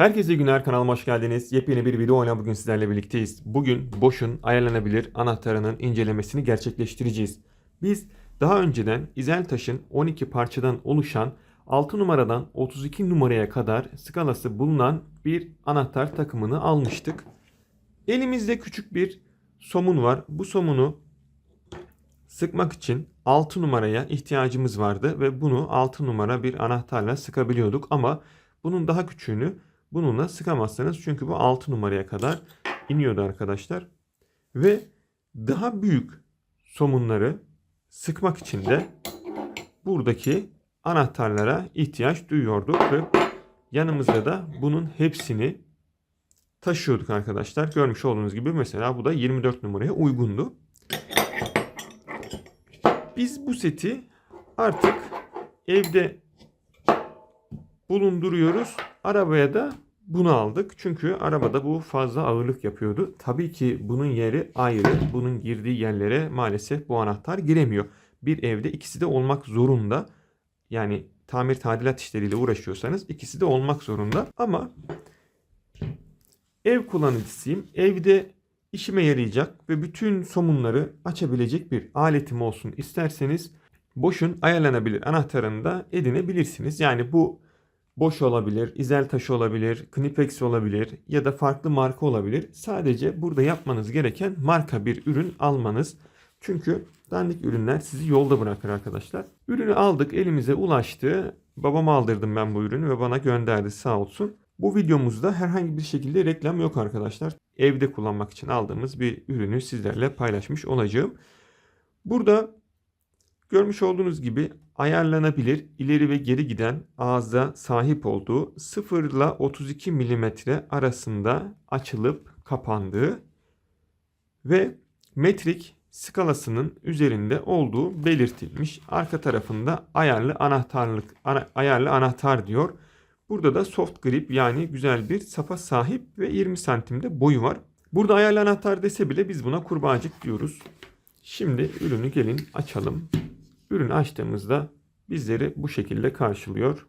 Herkese günler kanalıma hoş geldiniz. Yepyeni bir video ile bugün sizlerle birlikteyiz. Bugün Bosch'un ayarlanabilir anahtarının incelemesini gerçekleştireceğiz. Biz daha önceden İzeltaş'ın 12 parçadan oluşan 6 numaradan 32 numaraya kadar skalası bulunan bir anahtar takımını almıştık. Elimizde küçük bir somun var. Bu somunu sıkmak için 6 numaraya ihtiyacımız vardı ve bunu 6 numara bir anahtarla sıkabiliyorduk ama bunun daha küçüğünü bununla sıkamazsınız çünkü bu 6 numaraya kadar iniyordu arkadaşlar. Ve daha büyük somunları sıkmak için de buradaki anahtarlara ihtiyaç duyuyorduk ve yanımızda da bunun hepsini taşıyorduk arkadaşlar. Görmüş olduğunuz gibi mesela bu da 24 numaraya uygundu. Biz bu seti artık evde bulunduruyoruz. Arabaya da bunu aldık. Çünkü arabada bu fazla ağırlık yapıyordu. Tabii ki bunun yeri ayrı. Bunun girdiği yerlere maalesef bu anahtar giremiyor. Bir evde ikisi de olmak zorunda. Yani tamir tadilat işleriyle uğraşıyorsanız ikisi de olmak zorunda. Ama ev kullanıcısıyım. Evde işime yarayacak ve bütün somunları açabilecek bir aletim olsun isterseniz Bosch'un ayarlanabilir anahtarını da edinebilirsiniz. Yani bu Bosch olabilir, İzel taşı olabilir, Knipex olabilir ya da farklı marka olabilir. Sadece burada yapmanız gereken marka bir ürün almanız. Çünkü dandik ürünler sizi yolda bırakır arkadaşlar. Ürünü aldık, elimize ulaştı. Babama aldırdım ben bu ürünü ve bana gönderdi sağ olsun. Bu videomuzda herhangi bir şekilde reklam yok arkadaşlar. Evde kullanmak için aldığımız bir ürünü sizlerle paylaşmış olacağım. Burada görmüş olduğunuz gibi ayarlanabilir ileri ve geri giden ağza sahip olduğu 0 ile 32 mm arasında açılıp kapandığı ve metrik skalasının üzerinde olduğu belirtilmiş. Arka tarafında ayarlı anahtarlık ayarlı anahtar diyor. Burada da soft grip yani güzel bir sapa sahip ve 20 santimde boyu var. Burada ayarlı anahtar dese bile biz buna kurbağacık diyoruz. Şimdi ürünü gelin açalım. Ürünü açtığımızda bizleri bu şekilde karşılıyor.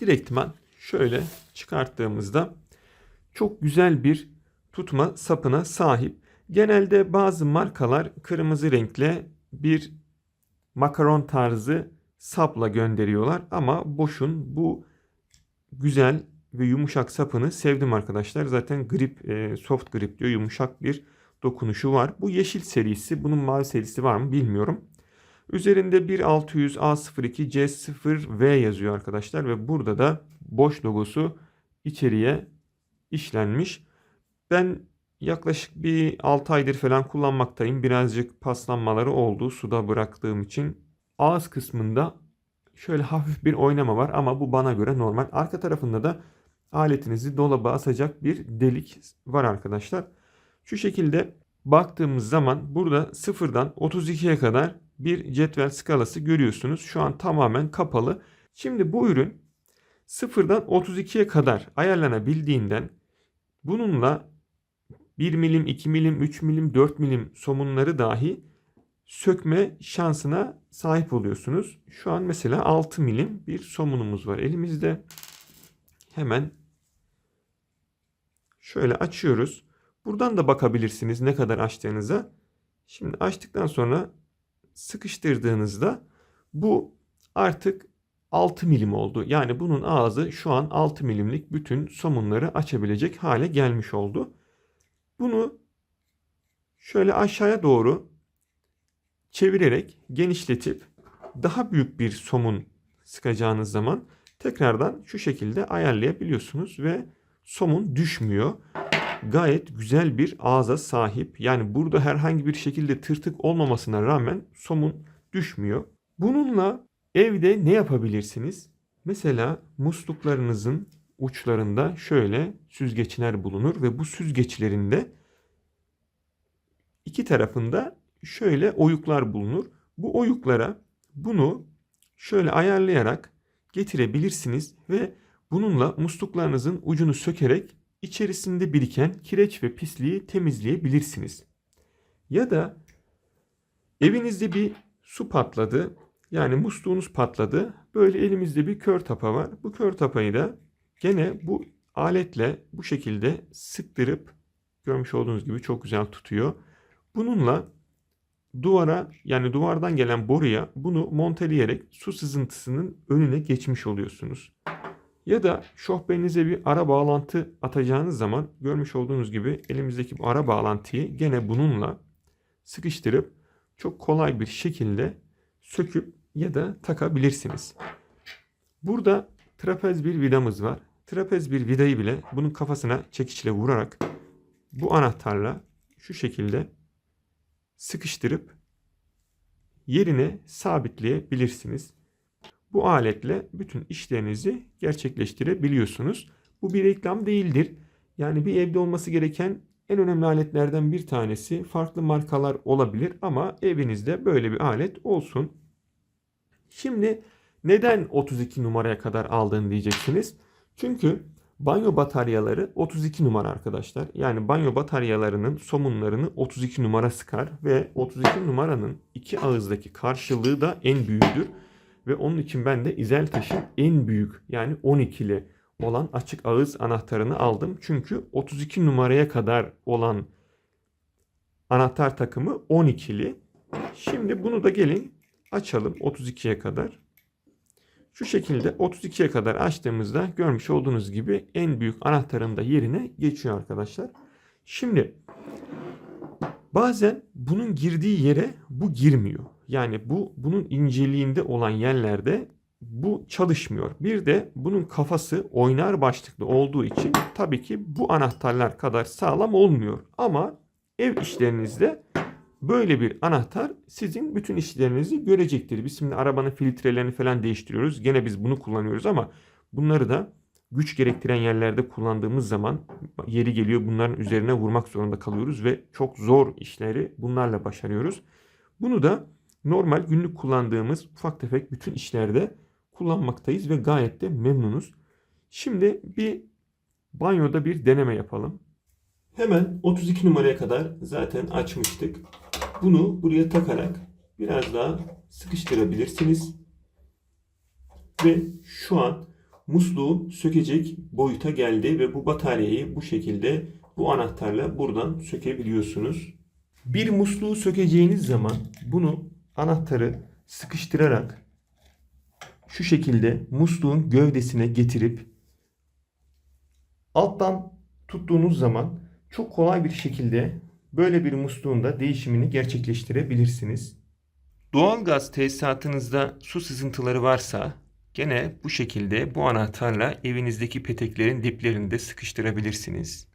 Direktman şöyle çıkarttığımızda çok güzel bir tutma sapına sahip. Genelde bazı markalar kırmızı renkle bir makaron tarzı sapla gönderiyorlar ama Bosch'un bu güzel ve yumuşak sapını sevdim arkadaşlar. Zaten grip, e, soft grip diyor. Yumuşak bir dokunuşu var. Bu yeşil serisi. Bunun mavi serisi var mı bilmiyorum. Üzerinde 1600 A02 C0V yazıyor arkadaşlar. Ve burada da Bosch logosu içeriye işlenmiş. Ben yaklaşık bir 6 aydır falan kullanmaktayım. Birazcık paslanmaları oldu suda bıraktığım için. Ağız kısmında şöyle hafif bir oynama var ama bu bana göre normal. Arka tarafında da aletinizi dolaba asacak bir delik var arkadaşlar. Şu şekilde baktığımız zaman burada sıfırdan 32'ye kadar bir cetvel skalası görüyorsunuz. Şu an tamamen kapalı. Şimdi bu ürün sıfırdan 32'ye kadar ayarlanabildiğinden bununla 1 milim, 2 milim, 3 milim, 4 milim somunları dahi sökme şansına sahip oluyorsunuz. Şu an mesela 6 milim bir somunumuz var elimizde. Hemen şöyle açıyoruz. Buradan da bakabilirsiniz ne kadar açtığınıza. Şimdi açtıktan sonra sıkıştırdığınızda bu artık 6 milim oldu. Yani bunun ağzı şu an 6 milimlik bütün somunları açabilecek hale gelmiş oldu. Bunu şöyle aşağıya doğru çevirerek genişletip daha büyük bir somun sıkacağınız zaman tekrardan şu şekilde ayarlayabiliyorsunuz ve somun düşmüyor. Gayet güzel bir ağza sahip. Yani burada herhangi bir şekilde tırtık olmamasına rağmen somun düşmüyor. Bununla evde ne yapabilirsiniz? Mesela musluklarınızın uçlarında şöyle süzgeçler bulunur ve bu süzgeçlerinde iki tarafında şöyle oyuklar bulunur. Bu oyuklara bunu şöyle ayarlayarak getirebilirsiniz ve bununla musluklarınızın ucunu sökerek içerisinde biriken kireç ve pisliği temizleyebilirsiniz. Ya da evinizde bir su patladı. Yani musluğunuz patladı. Böyle elimizde bir kör tapa var. Bu kör tapayı da gene bu aletle bu şekilde sıktırıp görmüş olduğunuz gibi çok güzel tutuyor. Bununla duvara yani duvardan gelen boruya bunu monteleyerek su sızıntısının önüne geçmiş oluyorsunuz. Ya da şofbenize bir ara bağlantı atacağınız zaman görmüş olduğunuz gibi elimizdeki bu ara bağlantıyı gene bununla sıkıştırıp çok kolay bir şekilde söküp ya da takabilirsiniz. Burada trapez bir vidamız var. Trapez bir vidayı bile bunun kafasına çekiçle vurarak bu anahtarla şu şekilde sıkıştırıp yerine sabitleyebilirsiniz. Bu aletle bütün işlerinizi gerçekleştirebiliyorsunuz. Bu bir reklam değildir. Yani bir evde olması gereken en önemli aletlerden bir tanesi. Farklı markalar olabilir ama evinizde böyle bir alet olsun. Şimdi neden 32 numaraya kadar aldın diyeceksiniz. Çünkü banyo bataryaları 32 numara arkadaşlar. Yani banyo bataryalarının somunlarını 32 numara sıkar ve 32 numaranın iki ağızdaki karşılığı da en büyüğüdür. Ve onun için ben de İzeltaş'ın en büyük yani 12'li olan açık ağız anahtarını aldım. Çünkü 32 numaraya kadar olan anahtar takımı 12'li. Şimdi bunu da gelin açalım 32'ye kadar. Şu şekilde 32'ye kadar açtığımızda görmüş olduğunuz gibi en büyük anahtarın da yerine geçiyor arkadaşlar. Şimdi bazen bunun girdiği yere bu girmiyor. Yani bu bunun inceliğinde olan yerlerde bu çalışmıyor. Bir de bunun kafası oynar başlıklı olduğu için tabii ki bu anahtarlar kadar sağlam olmuyor. Ama ev işlerinizde böyle bir anahtar sizin bütün işlerinizi görecektir. Biz şimdi arabanın filtrelerini falan değiştiriyoruz. Gene biz bunu kullanıyoruz ama bunları da güç gerektiren yerlerde kullandığımız zaman yeri geliyor bunların üzerine vurmak zorunda kalıyoruz ve çok zor işleri bunlarla başarıyoruz. Bunu da normal günlük kullandığımız ufak tefek bütün işlerde kullanmaktayız ve gayet de memnunuz. Şimdi bir banyoda bir deneme yapalım. Hemen 32 numaraya kadar zaten açmıştık. Bunu buraya takarak biraz daha sıkıştırabilirsiniz. Ve şu an musluğu sökecek boyuta geldi ve bu bataryayı bu şekilde bu anahtarla buradan sökebiliyorsunuz. Bir musluğu sökeceğiniz zaman bunu anahtarı sıkıştırarak şu şekilde musluğun gövdesine getirip alttan tuttuğunuz zaman çok kolay bir şekilde böyle bir musluğun da değişimini gerçekleştirebilirsiniz. Doğalgaz tesisatınızda su sızıntıları varsa gene bu şekilde bu anahtarla evinizdeki peteklerin diplerinde sıkıştırabilirsiniz.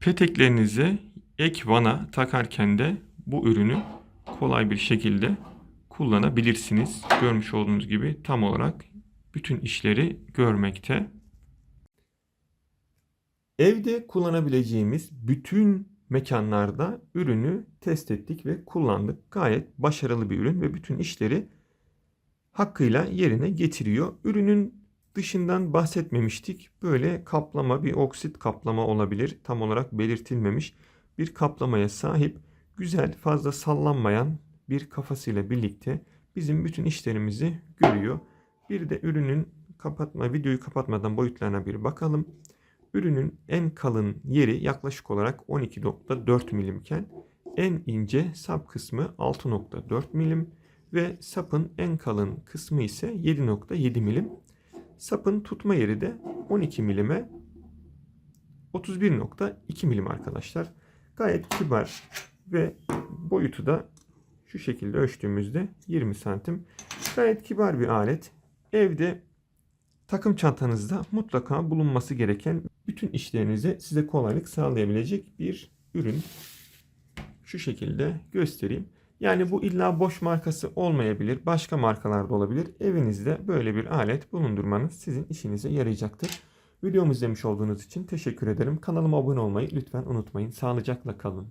Peteklerinize ek vana takarken de bu ürünü kolay bir şekilde kullanabilirsiniz. Görmüş olduğunuz gibi tam olarak bütün işleri görmekte. Evde kullanabileceğimiz bütün mekanlarda ürünü test ettik ve kullandık. Gayet başarılı bir ürün ve bütün işleri hakkıyla yerine getiriyor. Ürünün dışından bahsetmemiştik. Böyle kaplama bir oksit kaplama olabilir. Tam olarak belirtilmemiş bir kaplamaya sahip. Güzel fazla sallanmayan bir kafasıyla birlikte bizim bütün işlerimizi görüyor. Bir de ürünün kapatma videoyu kapatmadan boyutlarına bir bakalım. Ürünün en kalın yeri yaklaşık olarak 12.4 milimken en ince sap kısmı 6.4 milim ve sapın en kalın kısmı ise 7.7 milim. Sapın tutma yeri de 12 milime 31.2 milim arkadaşlar. Gayet kibar ve boyutu da şu şekilde ölçtüğümüzde 20 santim. Gayet kibar bir alet. Evde takım çantanızda mutlaka bulunması gereken bütün işlerinize size kolaylık sağlayabilecek bir ürün. Şu şekilde göstereyim. Yani bu illa boş markası olmayabilir. Başka markalarda olabilir. Evinizde böyle bir alet bulundurmanız sizin işinize yarayacaktır. Videomu izlemiş olduğunuz için teşekkür ederim. Kanalıma abone olmayı lütfen unutmayın. Sağlıcakla kalın.